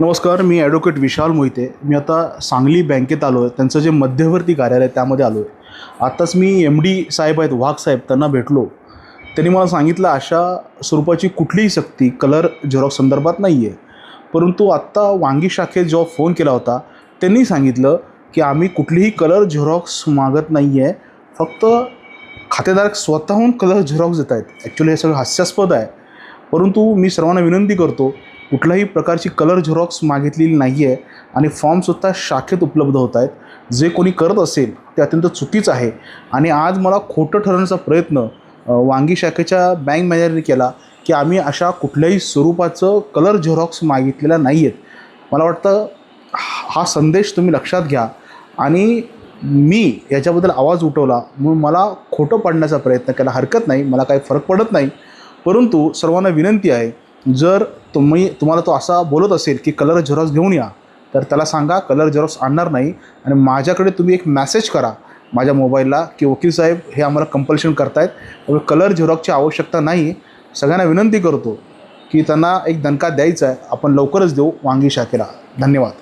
नमस्कार मी ॲडव्होकेट विशाल मोहिते. मी आता सांगली बँकेत आलो आहे. त्यांचं जे मध्यवर्ती कार्यालय त्यामध्ये आलो आहे. आत्ताच मी एम डी साहेब आहेत वाघ साहेब त्यांना भेटलो. त्यांनी मला सांगितलं अशा स्वरूपाची कुठलीही सक्ती कलर झेरॉक्स संदर्भात नाही आहे परंतु आत्ता वांगी शाखेत जेव्हा फोन केला होता त्यांनी सांगितलं की आम्ही कुठलीही कलर झेरॉक्स मागत नाही आहे फक्त खातेदारक स्वतःहून कलर झेरॉक्स देत आहेत ॲक्च्युली हे सगळं हास्यास्पद आहे. परंतु मी सर्वांना विनंती करतो कुठल्याही प्रकारची कलर झेरॉक्स मागितलेली नाही आहे आणि फॉर्मसुद्धा शाखेत उपलब्ध होत आहेत. जे कोणी करत असेल ते अत्यंत चुकीचं आहे. आणि आज मला खोटं ठरवण्याचा प्रयत्न वांगी शाखेच्या बँक मॅनेजरने केला की आम्ही अशा कुठल्याही स्वरूपाचं कलर झेरॉक्स मागितलेला नाही आहेत मला वाटतं हा संदेश तुम्ही लक्षात घ्या. आणि मी याच्याबद्दल आवाज उठवला म्हणून मला खोटं पाडण्याचा प्रयत्न केला. हरकत नाही मला काही फरक पडत नाही. परंतु सर्वांना विनंती आहे जर तुम्ही तुम्हाला तो असा बोलत असेल की कलर झेरॉक्स घेऊन या तर त्याला सांगा कलर झेरॉक्स आणणार नाही. आणि माझ्याकडे तुम्ही एक मॅसेज करा माझ्या मोबाईलला की वकील साहेब हे आम्हाला कंपल्शन करतायत. त्यामुळे कलर झेरॉक्सची आवश्यकता नाही. सगळ्यांना विनंती करतो की त्यांना एक दणका द्यायचा आहे. आपण लवकरच देऊ वांगी शाखेला. धन्यवाद.